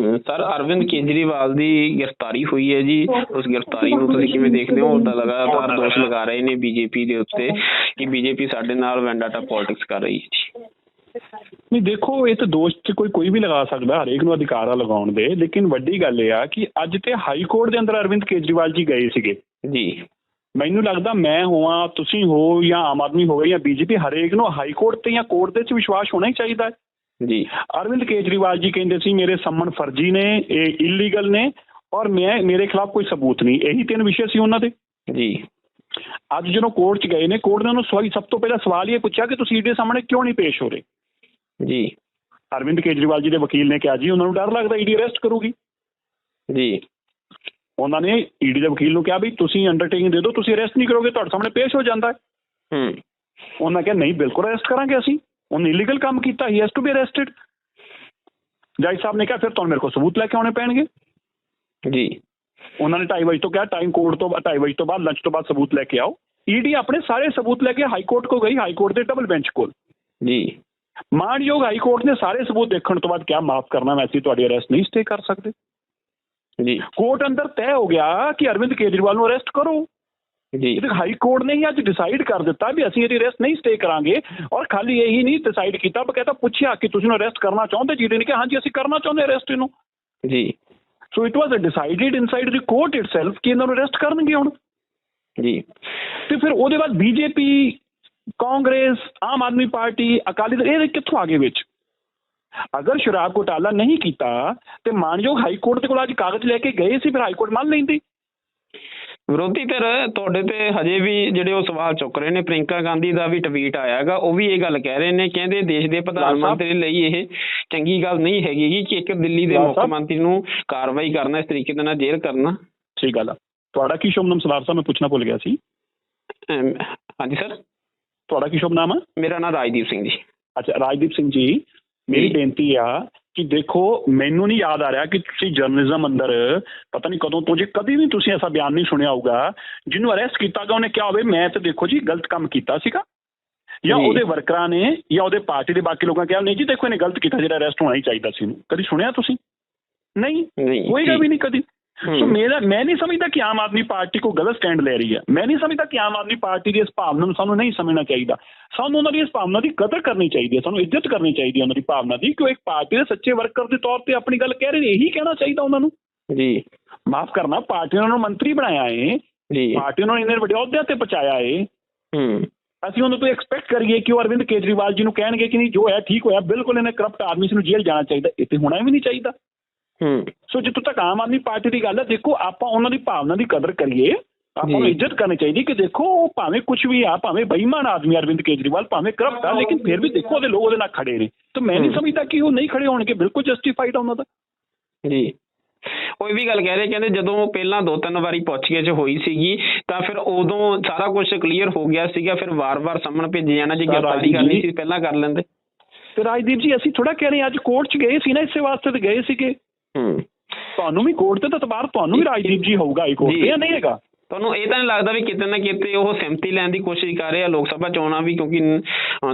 Sir Arvind Kejriwal ਦੀ ਗ੍ਰਿਫਤਾਰੀ ਹੋਈ ਹੈ ਜੀ। ਉਸ ਗ੍ਰਿਫਤਾਰੀ ਨੂੰ ਤੁਸੀਂ ਕਿਵੇਂ ਦੇਖਦੇ ਹੋ? ਉਹ ਤਾਂ ਲਗਾਤਾਰ ਦੋਸ਼ ਲਗਾ ਰਹੇ ਨੇ ਬੀਜੇਪੀ ਦੇ ਉੱਤੇ ਕਿ ਬੀਜੇਪੀ ਸਾਡੇ ਨਾਲ ਵੈਂਡਾਟਾ ਪੋਲਿਟਿਕਸ ਕਰ ਰਹੀ ਹੈ ਜੀ। ਨਹੀਂ ਦੇਖੋ ਇਹ ਤਾਂ ਦੋਸ਼ ਤੇ ਕੋਈ ਕੋਈ ਵੀ ਲਗਾ ਸਕਦਾ ਹਰੇਕ ਨੂੰ ਅਧਿਕਾਰ ਆ ਲਗਾਉਣ ਦੇ। ਲੇਕਿਨ ਵੱਡੀ ਗੱਲ ਇਹ ਆ ਕਿ ਅੱਜ ਤੇ ਹਾਈ ਕੋਰਟ ਦੇ ਅੰਦਰ ਅਰਵਿੰਦ ਕੇਜਰੀਵਾਲ ਜੀ ਗਏ ਸੀਗੇ। ਜੀ। ਮੈਨੂੰ ਲੱਗਦਾ ਮੈਂ ਹੋਵਾਂ ਤੁਸੀਂ ਹੋ ਜਾਂ ਆਮ ਆਦਮੀ ਹੋਵੇ ਜਾਂ ਬੀਜੇਪੀ ਹਰੇਕ ਨੂੰ ਹਾਈ ਕੋਰਟ ਤੇ ਜਾਂ ਕੋਰਟ ਦੇ ਵਿੱਚ ਵਿਸ਼ਵਾਸ ਹੋਣਾ ਹੀ ਚਾਹੀਦਾ ਹੈ। ਜੀ। ਅਰਵਿੰਦ ਕੇਜਰੀਵਾਲ ਜੀ ਕਹਿੰਦੇ ਸੀ ਮੇਰੇ ਸੰਮਨ ਫਰਜ਼ੀ ਨੇ ਇਹ ਇਲੀਗਲ ਨੇ ਔਰ ਮੈਂ ਮੇਰੇ ਖਿਲਾਫ ਕੋਈ ਸਬੂਤ ਨਹੀਂ। ਇਹੀ ਤਿੰਨ ਵਿਸ਼ੇ ਸੀ ਉਹਨਾਂ ਦੇ। ਜੀ। ਅੱਜ ਜਦੋਂ ਕੋਰਟ 'ਚ ਗਏ ਨੇ ਕੋਰਟ ਨੇ ਉਹਨੂੰ ਸਵਾਲ ਸਭ ਤੋਂ ਪਹਿਲਾਂ ਸਵਾਲ ਇਹ ਪੁੱਛਿਆ ਕਿ ਤੁਸੀਂ ਈਡੀ ਸਾਹਮਣੇ ਕਿਉਂ ਨਹੀਂ ਪੇਸ਼ ਹੋ ਰਹੇ? ਜੀ। ਅਰਵਿੰਦ ਕੇਜਰੀਵਾਲ ਜੀ ਦੇ ਵਕੀਲ ਨੇ ਕਿਹਾ ਜੀ ਉਹਨਾਂ ਨੂੰ ਡਰ ਲੱਗਦਾ ਈਡੀ ਅਰੈਸਟ ਕਰੂਗੀ। ਜੀ। ਉਹਨਾਂ ਨੇ ਈਡੀ ਦੇ ਵਕੀਲ ਨੂੰ ਕਿਹਾ ਵੀ ਤੁਸੀਂ ਅੰਡਰਟੇਕਿੰਗ ਦੇ ਦਿਓ ਤੁਸੀਂ ਅਰੈਸਟ ਨਹੀਂ ਕਰੋਗੇ ਤੁਹਾਡੇ ਸਾਹਮਣੇ ਪੇਸ਼ ਹੋ ਜਾਂਦਾ ਹੈ। ਉਹਨਾਂ ਕਿਹਾ ਨਹੀਂ ਬਿਲਕੁਲ ਅਰੈਸਟ ਕਰਾਂਗੇ ਅਸੀਂ। ਉਹਨੇ ਇਲੀਗਲ ਕੰਮ ਕੀਤਾ ਹੀ ਹੈਜ਼ ਟੂ ਬੀ ਅਰੈਸਟਡ ਜੱਜ ਸਾਹਿਬ ਨੇ ਕਿਹਾ ਫਿਰ ਤੁਹਾਨੂੰ ਮੇਰੇ ਕੋਲ ਸਬੂਤ ਲੈ ਕੇ ਆਉਣੇ ਪੈਣਗੇ? ਜੀ। ਉਹਨਾਂ ਨੇ 2:30 ਵਜੇ ਤੋਂ ਕਿਹਾ ਟਾਈਮ ਕੋਰਟ ਤੋਂ 2:30 ਵਜੇ ਤੋਂ ਬਾਅਦ ਲੰਚ ਤੋਂ ਬਾਅਦ ਸਬੂਤ ਲੈ ਕੇ ਆਓ। ਈਡੀ ਆਪਣੇ ਸਾਰੇ ਸਬੂਤ ਲੈ ਕੇ ਹਾਈ ਕੋਰਟ ਕੋ ਗਈ ਹਾਈ ਕੋਰਟ ਦੇ ਡਬਲ ਬੈਂਚ ਕੋਲ। ਜੀ। ਮਾਨਯੋਗ ਹਾਈ ਕੋਰਟ ਨੇ ਸਾਰੇ ਸਬੂਤ ਦੇਖਣ ਤੋਂ ਬਾਅਦ ਕਿਹਾ ਮਾਫ ਕਰਨਾ ਮੈਂ ਅਸੀਂ ਤੁਹਾਡੀ ਅਰੈਸਟ ਨਹੀਂ ਸਟੇ ਕਰ ਸਕਦੇ। ਜੀ। ਕੋਰਟ ਅੰਦਰ ਤੈਅ ਹੋ ਗਿਆ ਕਿ ਅਰਵਿੰਦ ਕੇਜਰੀਵਾਲ ਨੂੰ ਅਰੈਸਟ ਕਰੋ। ਜੀ। ਇਹ ਹਾਈ ਕੋਰਟ ਨੇ ਹੀ ਅੱਜ ਡਿਸਾਈਡ ਕਰ ਦਿੱਤਾ ਵੀ ਅਸੀਂ ਇਹਦੀ ਅਰੈਸਟ ਨਹੀਂ ਸਟੇ ਕਰਾਂਗੇ ਔਰ ਖਾਲੀ ਇਹੀ ਨਹੀਂ ਡਿਸਾਈਡ ਕੀਤਾ ਬਕਾਇਦਾ ਪੁੱਛਿਆ ਕਿ ਤੁਸੀਂ ਨੂੰ ਅਰੈਸਟ ਕਰਨਾ ਚਾਹੁੰਦੇ ਜੀ ਨੇ ਕਿਹਾ ਹਾਂਜੀ ਅਸੀਂ ਕਰਨਾ ਚਾਹੁੰਦੇ ਅਰੈਸਟ ਇਹਨੂੰ। ਜੀ। So it was decided inside the court itself ਕਿ ਇਹਨਾਂ ਨੂੰ ਅਰੈਸਟ ਕਰਨਗੇ ਹੁਣ। ਜੀ। ਤੇ ਫਿਰ ਉਹਦੇ ਬਾਅਦ BJP Congress Aam Aadmi party Akali Dal ਇਹ ਕਿੱਥੋਂ ਆ ਗਏ ਵਿੱਚ? ਅਗਰ ਸ਼ਰਾਬ ਘੁਟਾਲਾ ਨਹੀਂ ਕੀਤਾ ਤੇ ਮਾਨਯੋਗ ਹਾਈ ਕੋਰਟ ਦੇ ਕੋਲ ਅੱਜ ਕਾਗਜ਼ ਲੈ ਕੇ ਗਏ ਸੀ ਫਿਰ ਹਾਈ ਕੋਰਟ ਮੰਨ ਲੈਂਦੀ। ਵਿਰੋਧੀ ਧਿਰ ਤੁਹਾਡੇ ਤੇ ਹਜੇ ਵੀ ਜਿਹੜੇ ਉਹ ਸਵਾਲ ਚੁੱਕ ਰਹੇ ਨੇ ਪ੍ਰਿੰਕਾ ਗਾਂਧੀ ਦਾ ਵੀ ਟਵੀਟ ਆਇਆਗਾ ਉਹ ਵੀ ਇਹ ਗੱਲ ਕਹਿ ਰਹੇ ਨੇ ਕਹਿੰਦੇ ਦੇਸ਼ ਦੇ ਪ੍ਰਧਾਨ। ਮੰਤਰੀ ਲਈ ਇਹ ਚੰਗੀ ਗੱਲ ਨਹੀਂ ਹੈਗੀ ਕਿ ਇੱਕ ਦਿੱਲੀ ਦੇ ਮੁੱਖ। ਮੰਤਰੀ ਨੂੰ ਕਾਰਵਾਈ ਕਰਨਾ ਇਸ ਤਰੀਕੇ ਦੇ ਨਾਲ ਜੇਲ੍ਹ ਕਰਨਾ। ਠੀਕ ਗੱਲ ਆ। ਤੁਹਾਡਾ ਕੀ ਸ਼ੁਭ ਨਾਮ? ਸਰਦਾਰ ਸਾਹਿਬ ਮੈਂ ਪੁੱਛਣਾ ਭੁੱਲ ਗਿਆ ਸੀ। ਹਾਂਜੀ ਸਰ। ਤੁਹਾਡਾ ਕੀ ਸ਼ੁਭ ਨਾਮ ਆ? ਮੇਰਾ ਨਾਮ ਰਾਜਦੀਪ ਸਿੰਘ ਜੀ। ਅੱਛਾ ਰਾਜਦੀਪ ਸਿੰਘ ਜੀ ਮੇਰੀ। ਬੇਨਤੀ ਆ ਕਿ ਦੇਖੋ ਮੈਨੂੰ ਨਹੀਂ ਯਾਦ ਆ ਰਿਹਾ ਕਿ ਤੁਸੀਂ ਜਰਨਲਿਜ਼ਮ ਅੰਦਰ ਪਤਾ ਨਹੀਂ ਕਦੋਂ ਤੋਂ ਜੇ ਕਦੀ ਵੀ ਤੁਸੀਂ ਐਸਾ ਬਿਆਨ ਨਹੀਂ ਸੁਣਿਆ ਹੋਊਗਾ ਜਿਹਨੂੰ ਅਰੈਸਟ ਕੀਤਾ ਗਿਆ ਉਹਨੇ ਕਿਹਾ ਹੋਵੇ ਮੈਂ ਤੇ ਦੇਖੋ ਜੀ ਗਲਤ ਕੰਮ ਕੀਤਾ ਸੀਗਾ ਜਾਂ। ਉਹਦੇ ਵਰਕਰਾਂ ਨੇ ਜਾਂ ਉਹਦੇ ਪਾਰਟੀ ਦੇ ਬਾਕੀ ਲੋਕਾਂ ਕਿਹਾ ਨਹੀਂ ਜੀ ਦੇਖੋ ਇਹਨੇ ਗਲਤ ਕੀਤਾ ਜਿਹੜਾ ਅਰੈਸਟ ਹੋਣਾ ਹੀ ਚਾਹੀਦਾ ਸੀ ਇਹਨੂੰ ਕਦੀ ਸੁਣਿਆ ਤੁਸੀਂ ਨਹੀਂ ਹੋਏਗਾ। ਵੀ ਨਹੀਂ ਕਦੀ। ਸੋ ਮੇਰਾ ਮੈਂ ਨਹੀਂ ਸਮਝਦਾ ਕਿ ਆਮ ਆਦਮੀ ਪਾਰਟੀ ਕੋ ਗਲਤ ਸਟੈਂਡ ਲੈ ਰਹੀ ਹੈ। ਮੈਂ ਨਹੀਂ ਸਮਝਦਾ ਕਿ ਆਮ ਆਦਮੀ ਪਾਰਟੀ ਦੀ ਇਸ ਭਾਵਨਾ ਨੂੰ ਸਾਨੂੰ ਨਹੀਂ ਸਮਝਣਾ ਚਾਹੀਦਾ। ਸਾਨੂੰ ਉਹਨਾਂ ਦੀ ਇਸ ਭਾਵਨਾ ਦੀ ਕਦਰ ਕਰਨੀ ਚਾਹੀਦੀ ਹੈ। ਸਾਨੂੰ ਇੱਜ਼ਤ ਕਰਨੀ ਚਾਹੀਦੀ ਹੈ ਉਹਨਾਂ ਦੀ ਭਾਵਨਾ ਦੀ ਕਿ ਉਹ ਇੱਕ ਪਾਰਟੀ ਦੇ ਸੱਚੇ ਵਰਕਰ ਦੇ ਤੌਰ ਤੇ ਆਪਣੀ ਗੱਲ ਕਹਿ ਰਹੇ ਨੇ। ਇਹੀ ਕਹਿਣਾ ਚਾਹੀਦਾ ਉਹਨਾਂ ਨੂੰ। ਜੀ। ਮਾਫ ਕਰਨਾ ਪਾਰਟੀ ਨੇ ਉਹਨਾਂ ਨੂੰ ਮੰਤਰੀ ਬਣਾਇਆ ਏ। ਜੀ। ਪਾਰਟੀ ਨੂੰ ਇੰਨੇ ਵੱਡੇ ਅਹੁਦਿਆਂ ਤੇ ਪਹੁੰਚਾਇਆ ਏ। ਹੂੰ। ਅਸੀਂ ਉਹਨਾਂ ਤੋਂ ਐਕਸਪੈਕਟ ਕਰੀਏ ਕਿ ਉਹ ਅਰਵਿੰਦ ਕੇਜਰੀਵਾਲ ਜੀ ਨੂੰ ਕਹਿਣਗੇ ਕਿ ਨਹੀਂ ਜੋ ਹੈ ਠੀਕ ਹੋਇਆ ਬਿਲਕੁਲ ਇਹਨੇ ਕਰਪਟ ਆਦਮੀ ਨੂੰ ਜੇਲ੍ਹ ਜਾਣਾ ਚਾਹੀਦਾ। ਤੇ ਹੋਣਾ ਵੀ ਨਹੀਂ ਚਾਹੀਦਾ। ਸੋ ਜਿੱਥੋਂ ਤੱਕ ਆਮ ਆਦਮੀ ਪਾਰਟੀ ਦੀ ਗੱਲ ਹੈ ਦੇਖੋ ਆਪਾਂ ਉਹਨਾਂ ਦੀ ਭਾਵਨਾ ਦੀ ਕਦਰ ਕਰੀਏ ਆਪਾਂ ਨੂੰ। ਇੱਜ਼ਤ ਕਰਨੀ ਚਾਹੀਦੀ ਕਿ ਦੇਖੋ ਉਹ ਭਾਵੇਂ ਕੁਝ ਵੀ ਆ ਭਾਵੇਂ ਬੇਈਮਾਨ ਆਦਮੀ ਅਰਵਿੰਦ ਕੇਜਰੀਵਾਲ ਭਾਵੇਂ ਕਰਪਟ ਆ ਲੇਕਿਨ ਫਿਰ ਵੀ ਦੇਖੋ ਉਹਦੇ ਲੋਕ ਉਹਦੇ ਨਾਲ ਖੜੇ ਨੇ ਤਾਂ ਮੈਂ ਨਹੀਂ। ਸਮਝਦਾ ਕਿ ਉਹ ਨਹੀਂ ਖੜੇ ਹੋਣਗੇ ਬਿਲਕੁਲ ਜਸਟੀਫਾਈਡ ਆ ਉਹਨਾਂ ਦਾ ਜੀ ਉਹ ਇਹ ਵੀ ਗੱਲ ਕਹਿ ਰਹੇ ਕਹਿੰਦੇ ਜਦੋਂ ਉਹ ਪਹਿਲਾਂ ਦੋ ਤਿੰਨ ਵਾਰੀ ਪੁੱਛਗਿੱਛ ਹੋਈ ਸੀਗੀ ਤਾਂ ਫਿਰ ਉਦੋਂ ਸਾਰਾ ਕੁਝ ਕਲੀਅਰ ਹੋ ਗਿਆ ਸੀਗਾ ਫਿਰ ਵਾਰ-ਵਾਰ ਸਾਹਮਣ ਭੇਜੇ ਜਾਣਾ ਜੇ ਗ੍ਰਿਫਤਾਰੀ ਕਰਨੀ। ਸੀ ਪਹਿਲਾਂ ਕਰ ਲੈਂਦੇ ਤੇ ਰਾਜਦੀਪ ਜੀ ਅਸੀਂ ਥੋੜਾ ਕਹਿ ਰਹੇ ਅੱਜ ਕੋਰਟ 'ਚ ਗਏ ਸੀ ਨਾ ਇਸੇ ਵਾਸਤੇ ਤੇ ਗਏ ਸੀਗੇ ਹੂੰ। ਤੁਹਾਨੂੰ ਵੀ ਕੋਰਟ ਤੇ ਤਾਂ ਤਬਾਰ ਤੁਹਾਨੂੰ ਵੀ ਰਾਜਦੀਪ ਜੀ ਹੋਊਗਾ ਹਾਈ ਕੋਰਟ। ਤੇ ਨਹੀਂ ਹੈਗਾ? ਤੁਹਾਨੂੰ ਇਹ ਤਾਂ ਨਹੀਂ ਲੱਗਦਾ ਵੀ ਕਿਤੇ ਨਾ ਕਿਤੇ ਉਹ ਸਿੰਪਤੀ ਲੈਣ ਦੀ ਕੋਸ਼ਿਸ਼ ਕਰ ਰਹੇ ਆ ਲੋਕ ਸਭਾ ਚੋਣਾਂ ਵੀ ਕਿਉਂਕਿ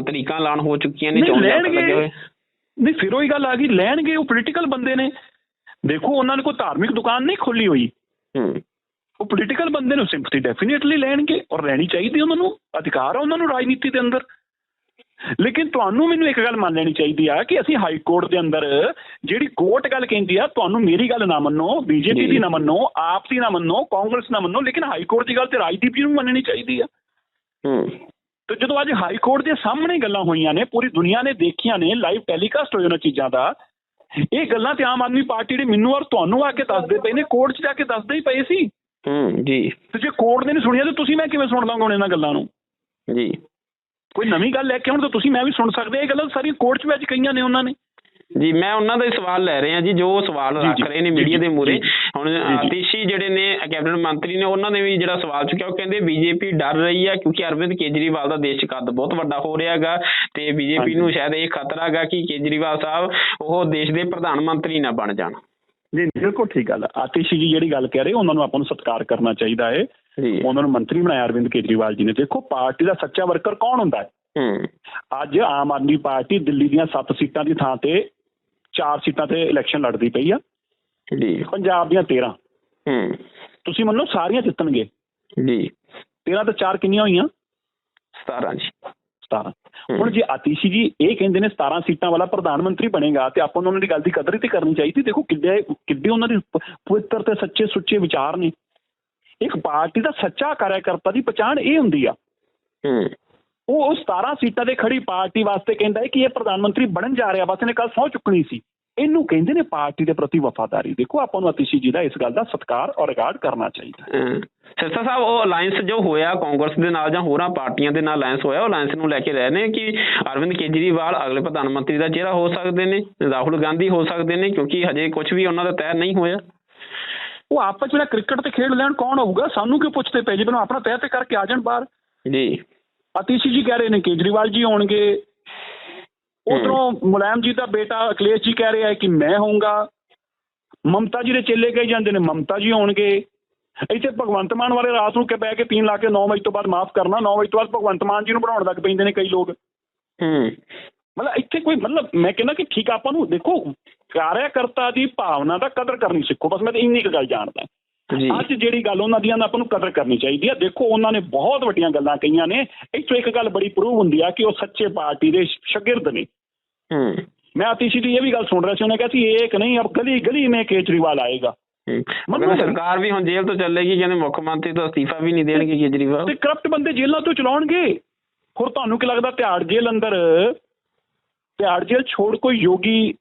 ਤਰੀਕਾਂ ਐਲਾਨ ਹੋ ਚੁੱਕੀਆਂ ਨੇ ਚੋਣ ਜਾਬਤਾ ਲੱਗੇ ਹੋਏ ਨਹੀਂ ਫਿਰ ਉਹੀ ਗੱਲ ਆ ਗਈ ਲੈਣਗੇ ਉਹ ਪੋਲੀਟੀਕਲ ਬੰਦੇ ਨੇ। ਦੇਖੋ ਉਹਨਾਂ ਨੇ ਕੋਈ ਧਾਰਮਿਕ ਦੁਕਾਨ ਨਹੀਂ ਖੋਲੀ ਹੋਈ। ਉਹ ਪੋਲੀਟੀਕਲ ਬੰਦੇ ਨੂੰ ਸਿੰਪਥੀ ਡੈਫੀਨੇਟਲੀ ਲੈਣਗੇ ਔਰ ਲੈਣੀ ਚਾਹੀਦੀ ਉਹਨਾਂ ਨੂੰ ਅਧਿਕਾਰ ਆ ਉਹਨਾਂ ਨੂੰ ਰਾਜਨੀਤੀ ਦੇ ਅੰਦਰ। ਲੇਕਿਨ ਤੁਹਾਨੂੰ ਮੈਨੂੰ ਇੱਕ ਗੱਲ ਮੰਨ ਲੈਣੀ ਚਾਹੀਦੀ ਆ ਕਿ ਅਸੀਂ ਹਾਈ ਕੋਰਟ ਦੇ ਅੰਦਰ ਜਿਹੜੀ ਕੋਰਟ ਗੱਲ ਕਹਿੰਦੀ ਆ ਤੁਹਾਨੂੰ ਮੇਰੀ ਗੱਲ ਨਾ ਮੰਨੋ ਬੀਜੇਪੀ। ਦੀ ਨਾ ਮੰਨੋ ਆਪ ਦੀ ਨਾ ਮੰਨੋ ਕਾਂਗਰਸ ਨਾ ਮੰਨੋ ਲੇਕਿਨ ਹਾਈ ਕੋਰਟ ਦੀ ਗੱਲ ਤੇ ਰਾਜਦੀਪ ਜੀ ਨੂੰ ਮੰਨਣੀ ਚਾਹੀਦੀ ਆ। ਹੂੰ। ਤੇ ਜਦੋਂ ਅੱਜ ਹਾਈ ਕੋਰਟ ਦੇ ਸਾਹਮਣੇ ਗੱਲਾਂ ਹੋਈਆਂ ਨੇ ਪੂਰੀ ਦੁਨੀਆ ਨੇ ਦੇਖੀਆਂ ਨੇ ਲਾਈਵ ਟੈਲੀਕਾਸਟ ਹੋਏ ਉਹਨਾਂ ਚੀਜ਼ਾਂ ਦਾ ਇਹ ਗੱਲਾਂ ਤੇ ਆਮ ਆਦਮੀ ਪਾਰਟੀ ਦੇ ਮੈਨੂੰ ਔਰ ਤੁਹਾਨੂੰ ਆ ਕੇ ਦੱਸਦੇ ਪਏ ਨੇ ਕੋਰਟ 'ਚ ਜਾ ਕੇ ਦੱਸਦੇ ਹੀ ਪਏ ਸੀ। ਹੂੰ ਜੀ। ਤੇ ਜੇ ਕੋਰਟ ਨੇ ਨਹੀਂ ਸੁਣੀਆਂ ਤੇ ਤੁਸੀਂ ਮੈਂ ਕਿਵੇਂ ਸੁਣ ਲਾਂਗਾ ਹੁਣ ਇਹਨਾਂ ਗੱਲਾਂ ਨੂੰ? ਜੀ। ਕੋਈ ਨਵੀਂ ਗੱਲ ਲੈ ਕੇ ਆਉਣ ਤਾਂ ਤੁਸੀਂ ਮੈਂ ਵੀ ਸੁਣ ਸਕਦੇ ਇਹ ਗੱਲਾਂ ਸਾਰੀਆਂ ਕੋਰਟ 'ਚ ਵੀ ਅੱਜ ਕਹੀਆਂ ਨੇ ਉਹਨਾਂ ਨੇ। ਜੀ ਮੈਂ ਉਹਨਾਂ ਦਾ ਹੀ ਸਵਾਲ ਲੈ ਰਿਹਾ ਜੀ ਜੋ ਸਵਾਲ ਰੱਖ ਰਹੇ ਨੇ ਮੀਡੀਆ ਦੇ ਮੂਰੇ ਹੁਣ। ਆਤਿਸ਼ੀ ਜਿਹੜੇ ਨੇ ਕੈਬਨਿਟ ਮੰਤਰੀ ਨੇ ਉਹਨਾਂ ਨੇ ਵੀ ਜਿਹੜਾ ਸਵਾਲ ਚੁੱਕਿਆ ਉਹ ਕਹਿੰਦੇ ਬੀਜੇਪੀ ਡਰ ਰਹੀ ਹੈ ਕਿਉਂਕਿ ਅਰਵਿੰਦ ਕੇਜਰੀਵਾਲ ਦਾ ਦੇਸ਼ ਕੱਦ ਬਹੁਤ ਵੱਡਾ ਹੋ ਰਿਹਾ ਹੈਗਾ ਤੇ ਬੀਜੇਪੀ। ਨੂੰ ਸ਼ਾਇਦ ਇਹ ਖਤਰਾ ਹੈਗਾ ਕਿ ਕੇਜਰੀਵਾਲ ਸਾਹਿਬ ਉਹ ਦੇਸ਼ ਦੇ ਪ੍ਰਧਾਨ ਮੰਤਰੀ ਨਾ ਬਣ ਜਾਣ। ਜੀ ਬਿਲਕੁਲ ਠੀਕ ਗੱਲ ਆਤਿਸ਼ ਜੀ ਜਿਹੜੀ ਗੱਲ ਕਹਿ ਰਹੇ ਉਹਨਾਂ ਨੂੰ ਆਪਾਂ ਨੂੰ ਸਤਿਕਾਰ ਕਰਨਾ ਚਾਹੀਦਾ ਹੈ ਉਹਨਾਂ ਨੂੰ ਮੰਤਰੀ ਬਣਾਇਆ ਅਰਵਿੰਦ ਕੇਜਰੀਵਾਲ ਜੀ ਨੇ। ਦੇਖੋ ਪਾਰਟੀ ਦਾ ਸੱਚਾ ਵਰਕਰ ਕੌਣ ਹੁੰਦਾ ਹੈ? ਅੱਜ ਆਮ ਆਦਮੀ ਪਾਰਟੀ ਦਿੱਲੀ ਦੀਆਂ 7 ਸੀਟਾਂ ਦੀ ਥਾਂ ਤੇ ਚਾਰ ਸੀਟਾਂ ਤੇ ਇਲੈਕਸ਼ਨ ਲੜਦੀ ਪਈ ਆ। ਜੀ। ਪੰਜਾਬ ਦੀਆਂ 13 ਹੂੰ। ਤੁਸੀਂ ਮੰਨੋ ਸਾਰੀਆਂ ਜਿੱਤਣਗੇ। ਜੀ। 13 ਤੇ 4 ਕਿੰਨੀਆਂ ਹੋਈਆਂ? 17 ਜੀ। 17 ਹੁਣ ਜੇ ਆਤੀਸ਼ੀ ਜੀ ਇਹ ਕਹਿੰਦੇ ਨੇ 17 ਸੀਟਾਂ ਵਾਲਾ ਪ੍ਰਧਾਨ ਮੰਤਰੀ ਬਣੇਗਾ ਤੇ ਆਪਾਂ ਨੂੰ ਉਹਨਾਂ ਦੀ ਗੱਲ ਦੀ ਕਦਰ ਹੀ ਤੇ ਕਰਨੀ ਚਾਹੀਦੀ। ਦੇਖੋ ਕਿੱਡੇ ਕਿੱਡੇ ਉਹਨਾਂ ਦੇ ਪਵਿੱਤਰ ਤੇ ਸੱਚੇ ਸੁੱਚੇ ਵਿਚਾਰ ਨੇ। ਇੱਕ ਪਾਰਟੀ ਦਾ ਸੱਚਾ ਕਾਰਜਕਰਤਾ ਦੀ ਪਛਾਣ ਇਹ ਹੁੰਦੀ ਆ। ਉਹ ਉਹ 17 ਸੀਟਾਂ ਤੇ ਖੜੀ ਪਾਰਟੀ ਵਾਸਤੇ ਕਹਿੰਦਾ ਹੈ ਕਿ ਇਹ ਪ੍ਰਧਾਨ ਮੰਤਰੀ ਬਣਨ ਜਾ ਰਿਹਾ ਬਸ ਇਹਨੇ ਕੱਲ ਸਹੁੰ ਚੁੱਕਣੀ ਸੀ। ਇਹਨੂੰ ਕਹਿੰਦੇ ਨੇ ਪਾਰਟੀ ਦੇ ਪ੍ਰਤੀ ਵਫਾਦਾਰੀ। ਦੇਖੋ ਆਪਾਂ ਨੂੰ ਆਤੀਸ਼ੀ ਜੀ ਦਾ ਇਸ ਗੱਲ ਦਾ ਸਤਿਕਾਰ ਔਰ ਰਿਗਾਰਡ ਕਰਨਾ ਚਾਹੀਦਾ ਸਿਰਸਾ ਸਾਹਿਬ ਉਹ ਅਲਾਈਅੰਸ ਜੋ ਹੋਇਆ ਕਾਂਗਰਸ ਦੇ ਨਾਲ ਜਾਂ ਹੋਰਾਂ ਪਾਰਟੀਆਂ ਦੇ ਨਾਲ ਅਲਾਈਅੰਸ ਹੋਇਆ ਉਹ ਅਲਾਈਅੰਸ ਨੂੰ ਲੈ ਕੇ ਰਹੇ ਨੇ ਕਿ ਅਰਵਿੰਦ ਕੇਜਰੀਵਾਲ ਅਗਲੇ ਪ੍ਰਧਾਨ ਮੰਤਰੀ ਦਾ ਚਿਹਰਾ ਹੋ ਸਕਦੇ ਨੇ ਰਾਹੁਲ ਗਾਂਧੀ ਹੋ ਸਕਦੇ ਨੇ ਕਿਉਂਕਿ ਹਜੇ ਕੁਝ ਵੀ ਉਹਨਾਂ ਦਾ ਤੈਅ ਨਹੀਂ ਹੋਇਆ। ਉਹ ਆਪਸ ਵਿੱਚ ਕ੍ਰਿਕਟ ਤੇ ਖੇਡ ਲੈਣ ਕੌਣ ਹੋਊਗਾ? ਸਾਨੂੰ ਕਿਉਂ ਪੁੱਛਦੇ ਪਏ ਜੀ? ਮੈਨੂੰ ਆਪਣਾ ਤੈਅ ਤੇ ਕਰਕੇ ਆ ਜਾਣ ਬਾਹਰ। ਜੀ। ਆਤੀਸ਼ੀ ਜੀ ਕਹਿ ਰਹੇ ਨੇ ਕੇਜਰੀਵਾਲ ਜੀ ਹੋਣਗੇ ਉਧਰੋਂ ਮੁਲਾਇਮ ਜੀ ਦਾ ਬੇਟਾ ਅਖਿਲੇਸ਼ ਜੀ ਕਹਿ ਰਿਹਾ ਹੈ ਕਿ ਮੈਂ ਹੋਊਂਗਾ। ਮਮਤਾ ਜੀ ਦੇ ਚੇਲੇ ਕਹੀ ਜਾਂਦੇ ਨੇ ਮਮਤਾ ਜੀ ਹੋਣਗੇ ਇੱਥੇ ਭਗਵੰਤ ਮਾਨ ਵਾਲੇ ਰਾਤ ਨੂੰ ਕਿ ਬਹਿ ਕੇ ਪੀਣ ਲਾ ਕੇ 9 ਵਜੇ ਤੋਂ ਬਾਅਦ ਮਾਫ ਕਰਨਾ। 9 ਵਜੇ ਤੋਂ ਬਾਅਦ ਭਗਵੰਤ ਮਾਨ ਜੀ ਨੂੰ ਬਣਾਉਣ ਲੱਗ ਪੈਂਦੇ ਨੇ ਕਈ ਲੋਕ। ਹੂੰ। ਮਤਲਬ ਇੱਥੇ ਕੋਈ ਮਤਲਬ ਮੈਂ ਕਹਿੰਦਾ ਕਿ ਠੀਕ ਆਪਾਂ ਨੂੰ ਦੇਖੋ ਕਾਰਿਆਕਰਤਾ ਦੀ ਭਾਵਨਾ ਦਾ ਕਦਰ ਕਰਨੀ ਸਿੱਖੋ। ਬਸ ਮੈਂ ਤਾਂ ਇੰਨੀ ਕੁ ਗੱਲ ਜਾਣਦਾ। ਅੱਜ ਜਿਹੜੀ ਗੱਲ ਉਹਨਾਂ ਦੀਆਂ ਆਪਾਂ ਨੂੰ ਕਦਰ ਕਰਨੀ ਚਾਹੀਦੀ ਆ ਦੇਖੋ ਉਹਨਾਂ ਨੇ ਬਹੁਤ ਵੱਡੀਆਂ ਗੱਲਾਂ ਕਹੀਆਂ ਨੇ। ਇੱਥੋਂ ਇੱਕ ਗੱਲ ਬੜੀ ਪ੍ਰੂਵ ਹੁੰਦੀ ਆ ਕਿ ਉਹ ਸੱਚੇ ਪਾਰਟੀ ਦੇ ਸ਼ਾਗਿਰਦ ਨੇ। ਹੂੰ। ਮੈਂ ਆਤੀਸ਼ੀ ਦੀ ਇਹ ਵੀ ਗੱਲ ਸੁਣ ਰਿਹਾ ਸੀ ਉਹਨੇ ਕਿਹਾ ਸੀ ਇੱਕ ਨਹੀਂ ਅਬ ਗਲੀ ਗਲੀ ਮੇ ਕੇਜਰੀਵਾਲ ਆਏਗਾ। ਕਹਿੰਦੇ ਸਰਕਾਰ ਵੀ ਹੁਣ ਜੇਲ੍ਹ ਤੋਂ ਚੱਲੇਗੀ ਕਹਿੰਦੇ ਮੁੱਖ ਮੰਤਰੀ ਤੋਂ ਅਸਤੀਫਾ ਵੀ ਨਹੀਂ ਦੇਣਗੇ ਕੇਜਰੀਵਾਲ। ਤੇ ਕਰਪਟ ਬੰਦੇ ਜੇਲ੍ਹਾਂ ਤੋਂ ਚਲਾਉਣਗੇ। ਹੋਰ ਤੁਹਾਨੂੰ ਕੀ ਲੱਗਦਾ ਤਿਹਾੜ ਜੇਲ੍ਹ ਅੰਦਰ ਤਿਹਾੜ ਜੇਲ੍ਹ ਛੋੜ ਕੋਈ ਯੋਗੀ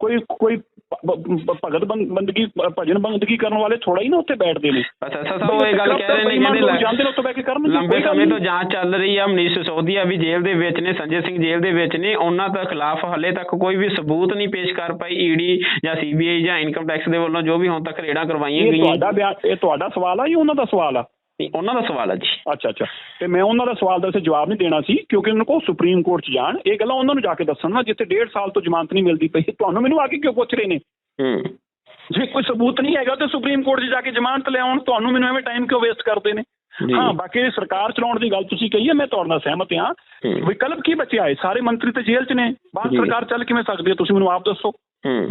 ਕੋਈ ਕੋਈ ਭਗਤ ਬੰਦ- ਬੰਦਗੀ ਭਜਨ ਬੰਦਗੀ ਕਰਨ ਵਾਲੇ ਥੋੜਾ ਹੀ ਨਾ ਉੱਥੇ ਬੈਠਦੇ ਨੇ। ਅੱਛਾ ਅੱਛਾ ਸਾਹਿਬ ਉਹ ਇਹ ਗੱਲ ਕਹਿ ਰਹੇ ਨੇ ਲੋਕ ਜਾਂਦੇ ਕਹਿੰਦੇ ਨੇ ਉੱਥੇ ਬੈ ਕੇ ਕਰਨ ਲੰਬੇ ਸਮੇਂ ਤੋਂ ਜਾਂਚ ਚੱਲ ਰਹੀ ਆ ਮਨੀਸ਼ ਸਿਸੋਦੀਆ ਵੀ ਜੇਲ੍ਹ ਦੇ ਵਿੱਚ ਨੇ ਸੰਜੇ ਸਿੰਘ ਜੇਲ੍ਹ ਦੇ ਵਿੱਚ ਨੇ ਉਹਨਾਂ ਦੇ ਖਿਲਾਫ ਹਲੇ ਤੱਕ ਕੋਈ ਵੀ ਸਬੂਤ ਨਹੀਂ ਪੇਸ਼ ਕਰ ਪਾਈ ਈਡੀ ਜਾਂ ਸੀਬੀਆਈ ਜਾਂ ਇਨਕਮ ਟੈਕਸ ਦੇ ਵੱਲੋਂ ਜੋ ਵੀ ਹੁਣ ਤੱਕ ਰੇਡਾਂ ਕਰਵਾਈਆਂ ਗਈਆਂ। ਤੁਹਾਡਾ ਇਹ ਤੁਹਾਡਾ ਸਵਾਲ ਆ ਜਾਂ ਉਹਨਾਂ ਦਾ ਸਵਾਲ ਆ? ਨਹੀਂ, ਉਹਨਾਂ ਦਾ ਸਵਾਲ ਹੈ ਜੀ। ਅੱਛਾ ਅੱਛਾ। ਤੇ ਮੈਂ ਉਹਨਾਂ ਦਾ ਸਵਾਲ ਦਾ ਸੇ ਜਵਾਬ ਨਹੀਂ ਦੇਣਾ ਸੀ ਕਿਉਂਕਿ ਉਹਨਾਂ ਕੋਲ ਸੁਪਰੀਮ ਕੋਰਟ 'ਚ ਜਾਣ। ਇਹ ਗੱਲਾਂ ਉਹਨਾਂ ਨੂੰ ਜਾ ਕੇ ਦੱਸਣ ਨਾ ਜਿੱਥੇ ਡੇਢ ਸਾਲ ਤੋਂ ਜ਼ਮਾਨਤ ਨਹੀਂ ਮਿਲਦੀ ਪਈ। ਤੁਹਾਨੂੰ ਮੈਨੂੰ ਆ ਕੇ ਕਿਉਂ ਪੁੱਛ ਰਹੇ ਨੇ? ਹੂੰ। ਜੇ ਕੋਈ ਸਬੂਤ ਨਹੀਂ ਹੈਗਾ ਤੇ ਸੁਪਰੀਮ ਕੋਰਟ 'ਚ ਜਾ ਕੇ ਜ਼ਮਾਨਤ ਲਿਆਉਣ ਤੁਹਾਨੂੰ ਮੈਨੂੰ ਐਵੇਂ ਟਾਈਮ ਕਿਉਂ ਵੇਸਟ ਕਰਦੇ ਨੇ। ਹਾਂ ਬਾਕੀ ਸਰਕਾਰ ਚਲਾਉਣ ਦੀ ਗੱਲ ਤੁਸੀਂ ਕਹੀ ਹੈ ਮੈਂ ਤੁਹਾਡੇ ਨਾਲ ਸਹਿਮਤ ਹਾਂ। ਵਿਕਲਪ ਕੀ ਬਚਿਆ ਹੈ? ਸਾਰੇ ਮੰਤਰੀ ਤੇ ਜੇਲ੍ਹ 'ਚ ਨੇ। ਬਾਹਰ ਜੀ। ਸਰਕਾਰ ਚੱਲ ਕਿਵੇਂ ਸਕਦੀ ਹੈ? ਤੁਸੀਂ ਮੈਨੂੰ ਆਪ ਦੱਸੋ। ਹੂੰ।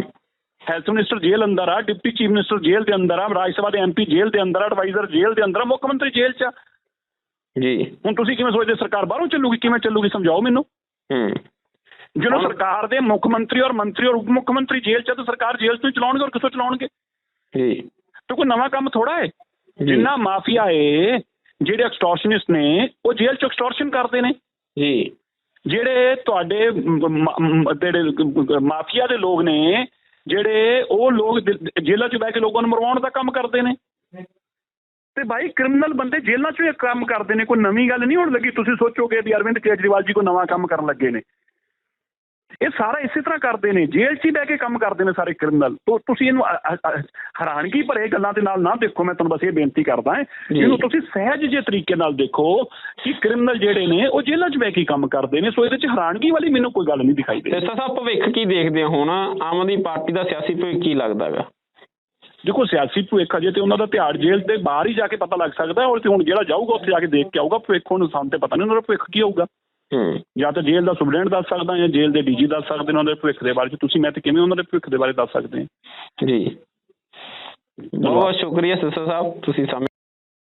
ਹੈਲਥ ਮਿਨਿਸਟਰ ਜੇਲ੍ਹ ਅੰਦਰ ਆ ਡਿਪਟੀ ਚੀਫ ਮਿਨਿਸਟਰ ਜੇਲ੍ਹ ਦੇ ਅੰਦਰ ਆ ਰਾਜ ਸਭਾ ਦੇ ਐਮਪੀ ਜੇਲ੍ਹ ਦੇ ਅੰਦਰ ਆ ਐਡਵਾਈਜ਼ਰ ਜੇਲ੍ਹ ਦੇ ਅੰਦਰ ਆ ਮੁੱਖ ਮੰਤਰੀ ਜੇਲ੍ਹ 'ਚ ਜੀ। ਹੁਣ ਤੁਸੀਂ ਕਿਵੇਂ ਸੋਚਦੇ ਸਰਕਾਰ ਬਾਹਰੋਂ ਚੱਲੂਗੀ ਕਿਵੇਂ ਚੱਲੂਗੀ ਸਮਝਾਓ ਮੈਨੂੰ। ਹੂੰ। ਜਦੋਂ ਸਰਕਾਰ ਦੇ ਮੁੱਖ ਮੰਤਰੀ ਔਰ ਮੰਤਰੀ ਔਰ ਉਪ ਮੁੱਖ ਮੰਤਰੀ ਜੇਲ੍ਹ 'ਚ ਆ ਤਾਂ ਸਰਕਾਰ ਜੇਲ੍ਹ 'ਚ ਚਲਾਉਣਗੇ ਔਰ ਕਿੱਥੋਂ ਚਲਾਉਣਗੇ? ਜੀ। ਤੇ ਕੋਈ ਨਵਾਂ ਕੰਮ ਥੋੜਾ ਹੈ। ਜਿੰਨਾ ਮਾਫੀਆ ਏ ਜਿਹੜੇ ਐਕਸਟੋਰਸ਼ਨਿਸਟ ਨੇ ਉਹ ਜੇਲ੍ਹ 'ਚ ਐਕਸਟੋਰਸ਼ਨ ਕਰਦੇ ਨੇ। ਜੀ। ਜਿਹੜੇ ਤੁਹਾਡੇ ਜਿਹੜੇ ਮਾਫੀਆ ਦੇ ਲੋਕ ਨੇ ਜਿਹੜੇ ਉਹ ਲੋਕ ਜ- ਜੇਲ੍ਹਾਂ 'ਚ ਬਹਿ ਕੇ ਲੋਕਾਂ ਨੂੰ ਮਰਵਾਉਣ ਦਾ ਕੰਮ ਕਰਦੇ ਨੇ। ਤੇ ਭਾਈ ਕ੍ਰਿਮੀਨਲ ਬੰਦੇ ਜੇਲ੍ਹਾਂ 'ਚ ਇਹ ਕੰਮ ਕਰਦੇ ਨੇ। ਕੋਈ ਨਵੀਂ ਗੱਲ ਨਹੀਂ ਹੋਣ ਲੱਗੀ। ਤੁਸੀਂ ਸੋਚੋਗੇ ਵੀ ਅਰਵਿੰਦ ਕੇਜਰੀਵਾਲ ਜੀ ਕੋਈ ਨਵਾਂ ਕੰਮ ਕਰਨ ਲੱਗੇ ਨੇ। ਇਹ ਸਾਰਾ ਇਸੇ ਤਰ੍ਹਾਂ ਕਰਦੇ ਨੇ ਜੇਲ੍ਹ 'ਚ ਹੀ ਬਹਿ ਕੇ ਕੰਮ ਕਰਦੇ ਨੇ ਸਾਰੇ ਕ੍ਰਿਮੀਨਲ। ਤੋ ਤੁਸੀਂ ਇਹਨੂੰ ਹੈਰਾਨਗੀ ਭਰੇ ਗੱਲਾਂ ਦੇ ਨਾਲ ਨਾ ਦੇਖੋ ਮੈਂ ਤੁਹਾਨੂੰ ਬਸ ਇਹ ਬੇਨਤੀ ਕਰਦਾ ਹਾਂ। ਇਹਨੂੰ ਤੁਸੀਂ ਸਹਿਜ ਜਿਹੇ ਤਰੀਕੇ ਨਾਲ ਦੇਖੋ ਕਿ ਕ੍ਰਿਮੀਨਲ ਜਿਹੜੇ ਨੇ ਉਹ ਜੇਲ੍ਹਾਂ 'ਚ ਬਹਿ ਕੇ ਕੰਮ ਕਰਦੇ ਨੇ। ਸੋ ਇਹਦੇ 'ਚ ਹੈਰਾਨਗੀ ਵਾਲੀ ਮੈਨੂੰ ਕੋਈ ਗੱਲ ਨਹੀਂ ਦਿਖਾਈ ਦੇ ਸਾਹਿਬ ਭਵਿੱਖ ਕੀ ਦੇਖਦੇ ਹੋ ਹੁਣ। ਆਮ ਆਦਮੀ ਪਾਰਟੀ ਦਾ ਸਿਆਸੀ ਭਵਿੱਖ ਕੀ ਲੱਗਦਾ ਹੈਗਾ ਦੇਖੋ ਸਿਆਸੀ ਭਵਿੱਖ ਅਜੇ ਤੇ ਉਹਨਾਂ ਦਾ ਤਿਹਾੜ ਜੇਲ੍ਹ ਦੇ ਬਾਹਰ ਹੀ ਜਾ ਕੇ ਪਤਾ ਲੱਗ ਸਕਦਾ ਹੈ। ਔਰ ਤੇ ਹੁਣ ਜਿਹੜਾ ਜਾਊਗਾ ਉੱਥੇ ਜਾ ਕੇ ਦੇਖ ਕੇ ਆਊਗਾ। ਭਵਿੱਖ ਹੁਣ ਸਾਨੂੰ ਤੇ ਪਤਾ ਨਹੀਂ ਉਹਨਾਂ ਦਾ ਭਵਿੱਖ ਕੀ ਹੋਊਗਾ। ਹੂੰ ਜਾਂ ਤਾਂ ਜੇਲ੍ਹ ਦਾ ਸੁਪਰਡੈਂਟ ਦੱਸ ਸਕਦਾ ਜਾਂ ਜੇਲ੍ਹ ਦੇ ਡੀਜੀ ਦੱਸ ਸਕਦੇ ਨੇ ਉਹਨਾਂ ਦੇ ਭਵਿੱਖ ਦੇ ਬਾਰੇ 'ਚ। ਤੁਸੀਂ ਮੈਂ ਤੇ ਕਿਵੇਂ ਉਹਨਾਂ ਦੇ ਭਵਿੱਖ ਦੇ ਬਾਰੇ ਦੱਸ ਸਕਦੇ ਹਾਂ? ਜੀ। ਬਹੁਤ ਬਹੁਤ ਸ਼ੁਕਰੀਆ ਸਿਰਸਾ ਸਾਹਿਬ ਤੁਸੀਂ ਸਮੇਂ